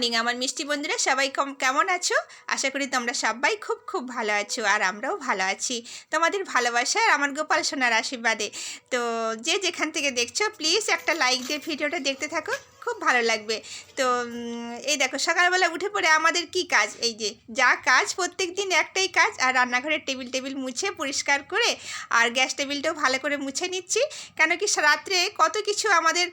Morning আমার মিষ্টি বন্ধুরা, সবাই কম, কেমন আছো? আশা করি তোমরা সবাই খুব খুব ভালো আছো, আর আমরাও ভালো আছি। তোমাদের ভালোবাসা আর আমার গোপাল সোনার আশীর্বাদে। তো যে যেখান থেকে দেখছ প্লিজ একটা লাইক দিয়ে ভিডিওটা দেখতে থাকো। খুব ভালো লাগবে। তো এই দেখো, সকালবেলা উঠে পড়ে আমাদের কি কাজ? এই যে, যা কাজ প্রত্যেক দিন একটাই কাজ, আর রান্নাঘরের টেবিল টেবিল মুছে পরিষ্কার করে, আর গ্যাস টেবিলটাও ভালো করে মুছে নিচ্ছি। কেন কি রাত্রে কত কিছু আমাদের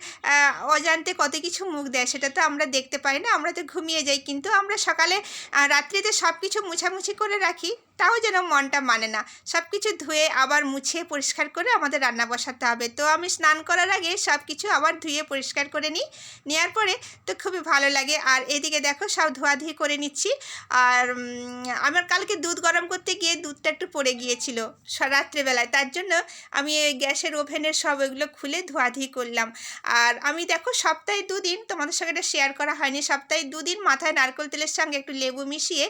অজান্তে কত কিছু মুখ দেয়, সেটা তো আমরা দেখতে পাই না, আমরা তো ঘুমিয়ে যাই। কিন্তু আমরা সকালে রাত্রিতে সব কিছু মুছামুছি করে রাখি, তাও যেন মনটা মানে না। সব কিছু ধুয়ে আবার মুছে পরিষ্কার করে আমাদের রান্না বসাতে হবে। তো আমি স্নান করার আগে সব কিছু আবার ধুয়ে পরিষ্কার করে নিই। নেওয়ার পরে তো খুবই ভালো লাগে। আর এদিকে দেখো সব ধোয়াধুয়ি করে নিচ্ছি। আর আমার কালকে দুধ গরম করতে গিয়ে দুধটা একটু পড়ে গিয়েছিল রাত্রেবেলায়। তার জন্য আমি গ্যাসের ওভেনের সব ওইগুলো খুলে ধোয়াধুয়ি করলাম। আর আমি দেখো সপ্তাহে দুদিন তোমাদের সঙ্গে এটা শেয়ার করা হয়নি। সপ্তাহে দুদিন মাথায় নারকেল তেলের সঙ্গে একটু লেবু মিশিয়ে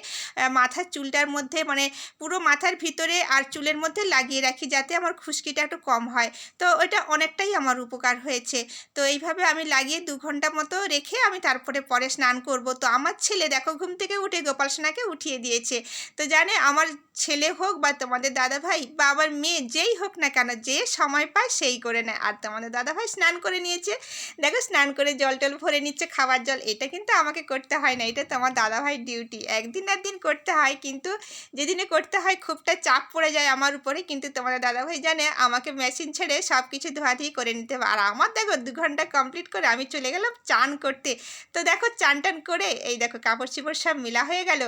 মাথার চুলটার মধ্যে মানে পুরো মাথার ভিতরে আর চুলের মধ্যে লাগিয়ে রাখি যাতে আমার খুশকিটা একটু কম হয়। তো ওটা অনেকটাই আমার উপকার হয়েছে। তো এইভাবে আমি লাগিয়ে দু ঘণ্টা মতো রেখে আমি তারপরে পরে স্নান করব। তো আমার ছেলে দেখো ঘুম থেকে উঠে গোপাল সোনাকে উঠিয়ে দিয়েছে। তো জানে আমার ছেলে হোক বা তোমাদের দাদা ভাই বা আমার মেয়ে যেই হোক না কেন যে সময় পায় সেই করে নেয়। আর তোমাদের দাদা ভাই স্নান করে নিয়েছে। দেখো স্নান করে জল টল ভরে নিচ্ছে, খাবার জল। এটা কিন্তু আমাকে করতে হয় না। এটা তোমার দাদা ভাই ডিউটি। একদিন আর একদিন করতে হয়। কিন্তু যেদিনে করতে হয় খুবটা চাপ পড়ে যায় আমার উপরে। কিন্তু তোমাদের দাদাভাই জানে আমাকে মেশিন ছেড়ে সব কিছু ধোয়াধুয়ি করে নিতে হবে। আর আমার দেখো দু ঘণ্টা কমপ্লিট করে আমি চলে গেলাম চান করতে। তো দেখো, চান টান করে এই দেখো কাপড় চিপড় সব মিলা হয়ে গেল।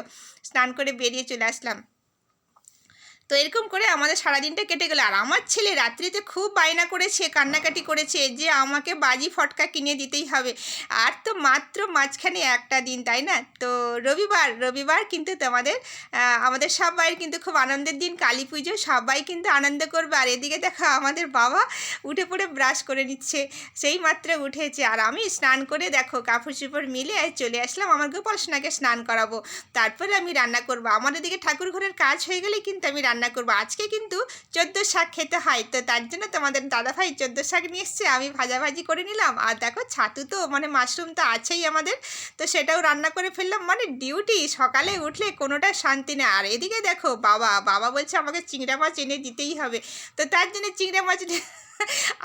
স্নান করে বেরিয়ে চলে আসলাম। তো এরকম করে আমাদের সারাদিনটা কেটে গেল। আর আমার ছেলে রাত্রিতে খুব বায়না করেছে, কান্নাকাটি করেছে যে আমাকে বাজি ফটকা কিনে দিতেই হবে। আর তো মাত্র মাঝখানে একটা দিন, তাই না? তো রবিবার রবিবার কিন্তু তোমাদের আমাদের সবাই কিন্তু খুব আনন্দের দিন, কালী পুজো, সবাই কিন্তু আনন্দ করবে। আর এদিকে দেখো আমাদের বাবা উঠে পড়ে ব্রাশ করে নিচ্ছে, সেই মাত্র উঠেছে। আর আমি স্নান করে দেখো কাপড় চোপড় মিলে চলে আসলাম, আমার গোপাল স্নান করাবো। তারপরে আমি রান্না করব। আমার এদিকে ঠাকুর ঘরের কাজ হয়ে গেলে কিন্তু আমি রান্না করব। আজকে কিন্তু চোদ্দ শাক খেতে হয়, তো তার জন্য তোমাদের দাদাভাই চোদ্দ শাক নিয়ে এসছে, আমি ভাজাভাজি করে নিলাম। আর দেখো, ছাতু তো মানে মাশরুম তো আছেই আমাদের, তো সেটাও রান্না করে ফেললাম। মানে ডিউটি সকালে উঠলে কোনোটা শান্তি নেই আর এদিকে দেখো, বাবা বাবা বলছে আমাকে চিংড়া মাছ এনে দিতেই হবে। তো তার জন্য চিংড়া মাছ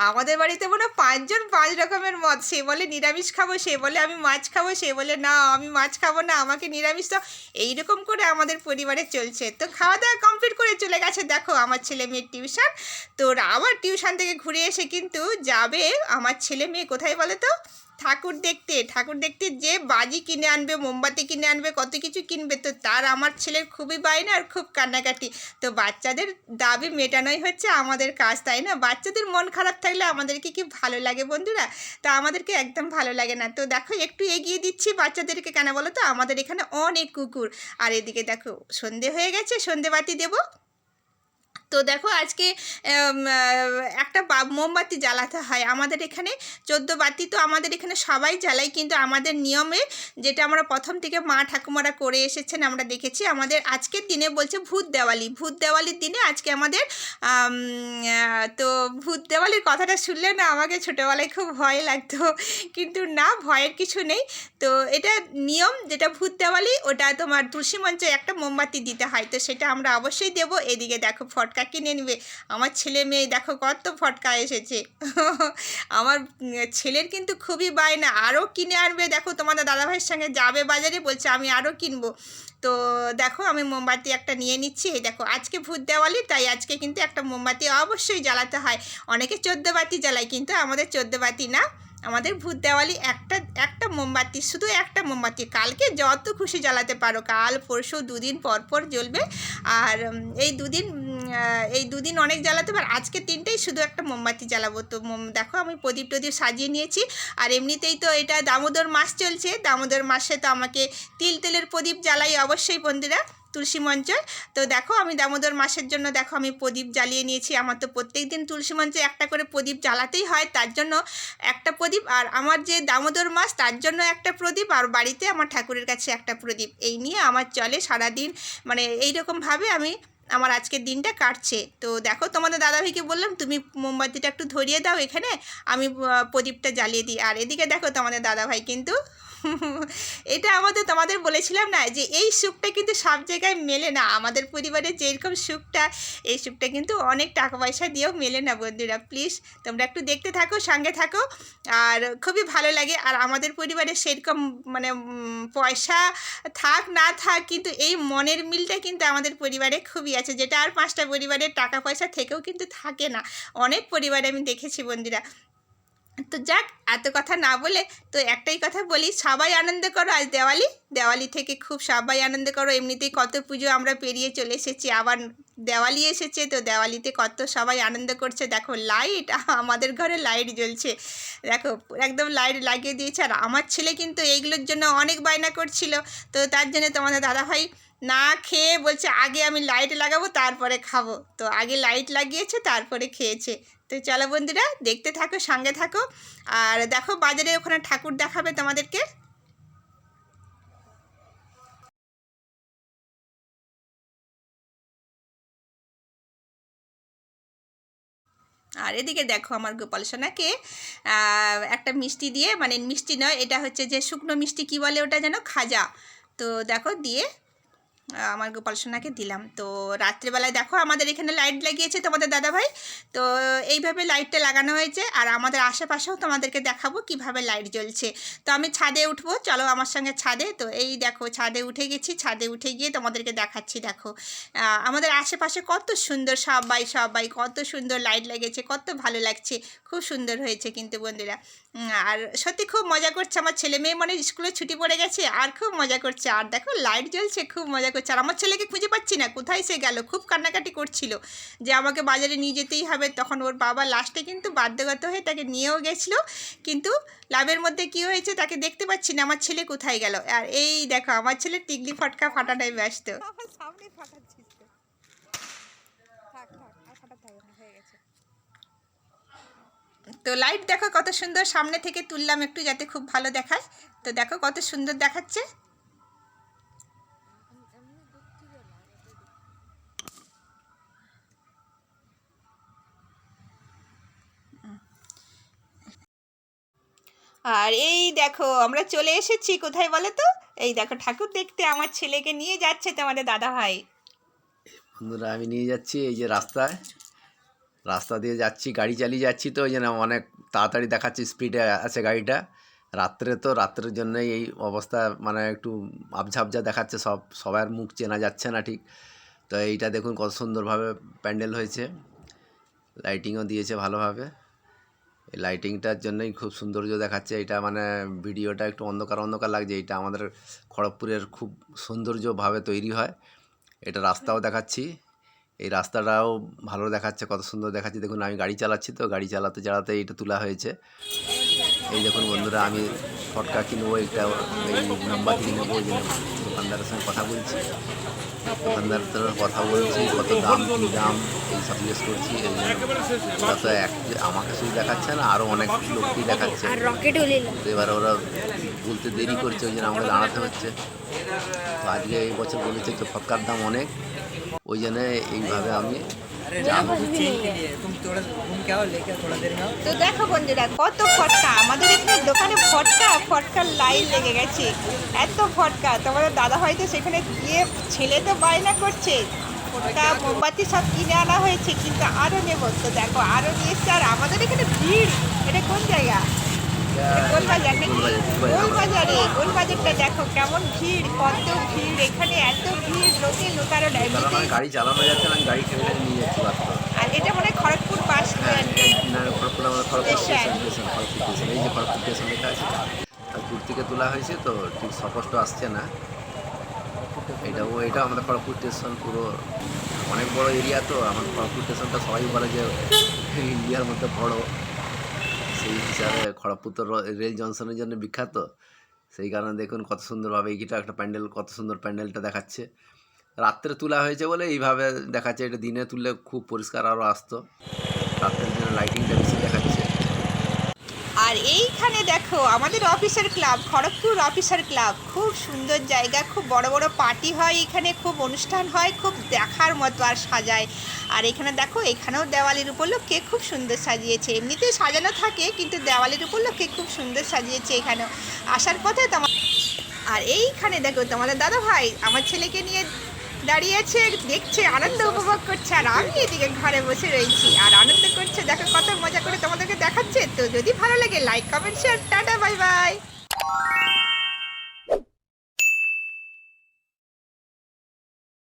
আমাদের বাড়িতে মনে পাঁচজন পাঁচ রকমের মত সে বলে, নিরামিষ খাব, সে বলে, আমি মাছ খাব সে বলে, না, আমি মাছ খাব না, আমাকে নিরামিষ তো এইরকম করে আমাদের পরিবারে চলছে। তো খাওয়া দাওয়া কমপ্লিট করে চলে গেছে। দেখো, আমার ছেলে মেয়ের টিউশন তোর আবার টিউশন থেকে ঘুরে এসে কিন্তু যাবে। আমার ছেলে মেয়ে কোথায় বলে তো ঠাকুর দেখতে ঠাকুর দেখতে যে বাজি কিনে আনবে, মোমবাতি কিনে আনবে, কত কিছু কিনবে, তো তার আমার ছেলের খুবই বায়না আর খুব কান্নাকাটি। তো বাচ্চাদের দাবি মেটানোই হচ্ছে আমাদের কাজ, তাই না? বাচ্চাদের মন খারাপ থাকলে আমাদেরকে কি ভালো লাগে বন্ধুরা? তা আমাদেরকে একদম ভালো লাগে না। তো দেখো, একটু এগিয়ে দিচ্ছি বাচ্চাদেরকে কেন বলো তো? আমাদের এখানে অনেক কুকুর। আর এদিকে দেখো, সন্ধে হয়ে গেছে সন্ধে বাতি দেবো। তো দেখো আজকে একটা মোমবাতি জ্বালাতে হয় আমাদের এখানে। চোদ্দ বাতি তো আমাদের এখানে সবাই জ্বালাই কিন্তু আমাদের নিয়মে যেটা আমরা প্রথম থেকে মা ঠাকুমারা করে এসেছেন, আমরা দেখেছি আমাদের আজকের দিনে বলছে ভূত দেওয়ালি। ভূত দেওয়ালির দিনে আজকে আমাদের তো ভূত দেওয়ালির কথাটা শুনলে না আমাকে ছোটোবেলায় খুব ভয় লাগতো, কিন্তু না, ভয়ের কিছু নেই। তো এটা নিয়ম, যেটা ভূত দেওয়ালি, ওটা তোমার তুলসী মঞ্চে একটা মোমবাতি দিতে হয়, তো সেটা আমরা অবশ্যই দেবো। এদিকে দেখো ফটকা কিনে নেবে। আমার ছেলে মেয়ে, দেখো কত ফটকা এসেছে। আমার ছেলের কিন্তু খুবই বায়না। আরও কিনে আনবে, দেখো তোমাদের দাদাভাইয়ের সঙ্গে যাবে বাজারে বলছে, আমি আরও কিনবো। তো দেখো আমি মোমবাতি একটা নিয়ে নিচ্ছি। এই দেখো, আজকে ভূত দেওয়ালি, তাই আজকে কিন্তু একটা মোমবাতি অবশ্যই জ্বালাতে হয়। অনেকে চোদ্দ বাতি জ্বালায়, কিন্তু আমাদের চোদ্দ বাতি না। আমাদের ভূত দেওয়ালি একটা একটা মোমবাতি, শুধু একটা মোমবাতি। কালকে যত খুশি জ্বালাতে পারো, কাল, পরশু, দুদিন পর পর জ্বলবে। আর এই দুদিন এই দুদিন অনেক জ্বালাতে পার আজকে তিনটেই শুধু একটা মোমবাতি জ্বালাবো। তো দেখো আমি প্রদীপ টদীপ সাজিয়ে নিয়েছি, আর এমনিতেই তো এটা দামোদর মাস চলছে, দামোদর মাসে তো আমাকে তিল তেলের প্রদীপ জ্বালাই অবশ্যই বন্ধুরা, তুলসী মঞ্চে। তো দেখো আমি দামোদর মাসের জন্য দেখো আমি প্রদীপ জ্বালিয়ে নিয়েছি, আমার তো প্রত্যেক দিন তুলসী মঞ্চে একটা করে প্রদীপ জ্বালাতেই হয়, তার জন্য একটা প্রদীপ, আর আমার যে দামোদর মাস তার জন্য একটা প্রদীপ, আর বাড়িতে আমার ঠাকুরের কাছে একটা প্রদীপ, এই নিয়ে আমার চলে সারাদিন মানে এইরকমভাবে আমি আমার আজকের দিনটা কাটছে। তো দেখো, তোমাদের দাদাভাইকে বললাম, তুমি মোমবাতিটা একটু ধরিয়ে দাও এখানে, আমি প্রদীপটা জ্বালিয়ে দিই। আর এদিকে দেখো, তোমাদের দাদাভাই কিন্তু এটা আমাদের, তোমাদের বলেছিলাম না যে এই সুখটা কিন্তু সব জায়গায় মেলে না। আমাদের পরিবারে যেরকম সুখটা এই সুখটা কিন্তু অনেক টাকা পয়সা দিয়েও মেলে না বন্ধুরা। প্লিজ তোমরা একটু দেখতে থাকো, সঙ্গে থাকো। আর খুবই ভালো লাগে। আর আমাদের পরিবারে সেরকম মানে পয়সা থাক না থাক কিন্তু এই মনের মিলটা কিন্তু আমাদের পরিবারে খুবই আছে। যেটা আর পাঁচটা পরিবারের টাকা পয়সা থেকেও কিন্তু থাকে না। অনেক পরিবারে আমি দেখেছি বন্ধুরা। তো যাক, এত কথা না বলে তো একটাই কথা বলি, সবাই আনন্দ করো আজ দেওয়ালি। দেওয়ালি থেকে খুব সবাই আনন্দ করো, এমনিতেই কত পুজো আমরা পেরিয়ে চলে এসেছি, আবার দেওয়ালি এসেছে, তো দেওয়ালিতে কত সবাই আনন্দ করছে। দেখো লাইট, আমাদের ঘরে লাইট জ্বলছে। দেখো, একদম লাইট লাগিয়ে দিয়েছে, আর আমার ছেলে কিন্তু এইগুলোর জন্য অনেক বায়না করছিল। তো তার জন্য তোমাদের দাদাভাই না খেয়ে বলছে, আগে আমি লাইট লাগাবো, তারপরে খাব। তো আগে লাইট লাগিয়েছে, তারপরে খেয়েছে। তো চলো বন্ধুরা, দেখতে থাকো, সঙ্গে থাকো। আর দেখো, বাজারে ওখানে ঠাকুর দেখাবে তোমাদেরকে। আর এদিকে দেখো আমার গোপাল সোনাকে একটা মিষ্টি দিয়ে মানে মিষ্টি নয়, এটা হচ্ছে যে শুকনো মিষ্টি কি বলে ওটা যেন, খাজা। তো দেখো, দিয়ে আমার গোপাল সোনাকে দিলাম। তো রাত্রেবেলায় দেখো আমাদের এখানে লাইট লাগিয়েছে তোমাদের দাদাভাই। তো এইভাবে লাইটটা লাগানো হয়েছে আর আমাদের আশেপাশেও তোমাদেরকে দেখাবো কীভাবে লাইট জ্বলছে। তো আমি ছাদে উঠবো, চলো আমার সঙ্গে ছাদে। তো এই দেখো ছাদে উঠে গেছি, ছাদে উঠে গিয়ে তোমাদেরকে দেখাচ্ছি দেখো। আমাদের আশেপাশে কত সুন্দর সবাই সবাই কত সুন্দর লাইট লেগেছে, কত ভালো লাগছে। খুব সুন্দর হয়েছে কিন্তু বন্ধুরা। আর সত্যি খুব মজা করছে আমার ছেলে মেয়ে মানে স্কুলে ছুটি পড়ে গেছে, আর খুব মজা করছে। আর দেখো লাইট জ্বলছে, খুব মজা করছে। আর আমার ছেলেকে খুঁজে পাচ্ছি না কোথায় সে গেল? খুব কান্নাকাটি করছিল যে আমাকে বাজারে নিয়ে যেতেই হবে। তখন ওর বাবা লাস্টে কিন্তু বাধ্যগত হয়ে তাকে নিয়েও গেছিল। কিন্তু লাভের মধ্যে কি হয়েছে তাকে দেখতে পাচ্ছি না আমার ছেলে কোথায় গেল? আর এই দেখো আমার ছেলে টিকলি ফটকা ফাটাটাই ব্যস্ত। সামনে ফাটাচ্ছিস তো। থাক থাক আর ফাটাতে হবে না হয়ে গেছে। তো লাইট দেখো কত সুন্দর সামনে থেকে তুললাম একটু যাতে খুব ভালো দেখায়। তো দেখো কত সুন্দর দেখাচ্ছে। আর এই দেখো, আমরা চলে এসেছি, কোথায় বলো তো? এই দেখো, ঠাকুর দেখতে আমার ছেলেকে নিয়ে যাচ্ছে তোমাদের দাদা ভাই। বন্ধুরা, আমি নিয়ে যাচ্ছি এই যে রাস্তায়। রাস্তা দিয়ে যাচ্ছি, গাড়ি চালিয়ে যাচ্ছি তো, ওই জন্য অনেক তাড়াতাড়ি দেখাচ্ছি স্পিডে আছে গাড়িটা। রাত্রে তো, রাত্রের জন্যই এই অবস্থা মানে একটু আবঝা আবঝা দেখাচ্ছে সব, সবার মুখ চেনা যাচ্ছে না ঠিক। তো এইটা দেখুন কত সুন্দরভাবে প্যান্ডেল হয়েছে। লাইটিংও দিয়েছে ভালোভাবে। এই লাইটিংটার জন্যই খুব সৌন্দর্য দেখাচ্ছে। এটা মানে ভিডিওটা একটু অন্ধকার অন্ধকার লাগছে। এটা আমাদের খড়গপুরের খুব সৌন্দর্যভাবে তৈরি হয়। এটা রাস্তাও দেখাচ্ছি। এই রাস্তাটাও ভালো দেখাচ্ছে, কত সুন্দর দেখাচ্ছে। দেখুন, আমি গাড়ি চালাচ্ছি তো, গাড়ি চালাতে চালাতে এটা তোলা হয়েছে। এই দেখুন বন্ধুরা, আমি ফটকা কিনবো একটা এই মোমবাতি নেব, ওই জন্য দোকানদারের সঙ্গে কথা বলছি। দোকানদারের সঙ্গে কথা বলছি কত দাম কী দাম এই সব জিজ্ঞেস করছি এই জন্য ওরা তো এক আমাকে শুধু দেখাচ্ছে না আরও অনেক লোককেই দেখাচ্ছে। তো এবার ওরা বলতে দেরি করছে ওই জন্য আমাকে দাঁড়াতে হচ্ছে। তো আজকে এই বছর বলেছে তো ফটকার দাম অনেক ওই জন্য এইভাবে আমি ফটকা। আমাদের এখানে দোকানে ফটকা ফটকার লাইন লেগে গেছে। এত ফটকা। তোমাদের দাদা হয়তো সেখানে গিয়ে ছেলে তো বায়না করছে। ফটকা মোমবাতি সব কিনে আনা হয়েছে কিন্তু আরও নেব। তো দেখো আরও নিয়ে আর আমাদের এখানে ভিড়। এটা কোন জায়গা? কোন বাজার? গোলবাজারে গোলবাজারটা দেখো কেমন ভিড় কত ভিড় এখানে এত ভিড় লোকে লোকারও নেয় গাড়ি চালানো যাচ্ছে না গাড়ি ঠেলে নিয়ে যাচ্ছি আর এটা মনে হয় খড়গপুর বাস খড়গপুর আমাদের Kharagpur station. Station station Kharagpur এই যে খড়গপুর স্টেশন লেখা আছে দূর থেকে তোলা হয়েছে তো ঠিক স্পষ্ট আসছে না। এটা ও এটা আমাদের খড়গপুর স্টেশন পুরো অনেক বড় এরিয়া তো আমার খড়গপুর স্টেশনটা সবাই বলে যে ইন্ডিয়ার মধ্যে বড়। সেই হিসাবে খড়গপুর তো রেল জংশনের জন্য বিখ্যাত। সেই কারণে দেখুন কত সুন্দরভাবে এইটা একটা প্যান্ডেল, কত সুন্দর প্যান্ডেলটা দেখাচ্ছে। রাত্রে তোলা হয়েছে বলে এইভাবে দেখাচ্ছে, এটা দিনে তুললে খুব পরিষ্কার আরও আসতো। রাত্রের দিনে দেখাচ্ছে আর এইখানে দেখো, আমাদের officer club, Kharagpur officer club. খুব সুন্দর জায়গা, খুব বড় বড় পার্টি হয় এখানে, খুব অনুষ্ঠান হয়, খুব দেখার মতো আর সাজায়। আর এখানে দেখো, এখানেও দেওয়ালির উপলক্ষে খুব সুন্দর সাজিয়েছে। এমনিতেই সাজানো থাকে, কিন্তু দেওয়ালির উপলক্ষে খুব সুন্দর সাজিয়েছে এখানেও। আসার পথে তোমার আর এইখানে দেখো, তোমাদের দাদা ভাই আমার ছেলেকে নিয়ে দাঁড়িয়েছে, দেখছে, আনন্দ উপভোগ করছে, আর আমি এদিকে ঘরে বসে রয়েছি। আর আনন্দ করছে, দেখো কত মজা করে তোমাদেরকে দেখাচ্ছে। তো যদি ভালো লাগে like comment share tata bye bye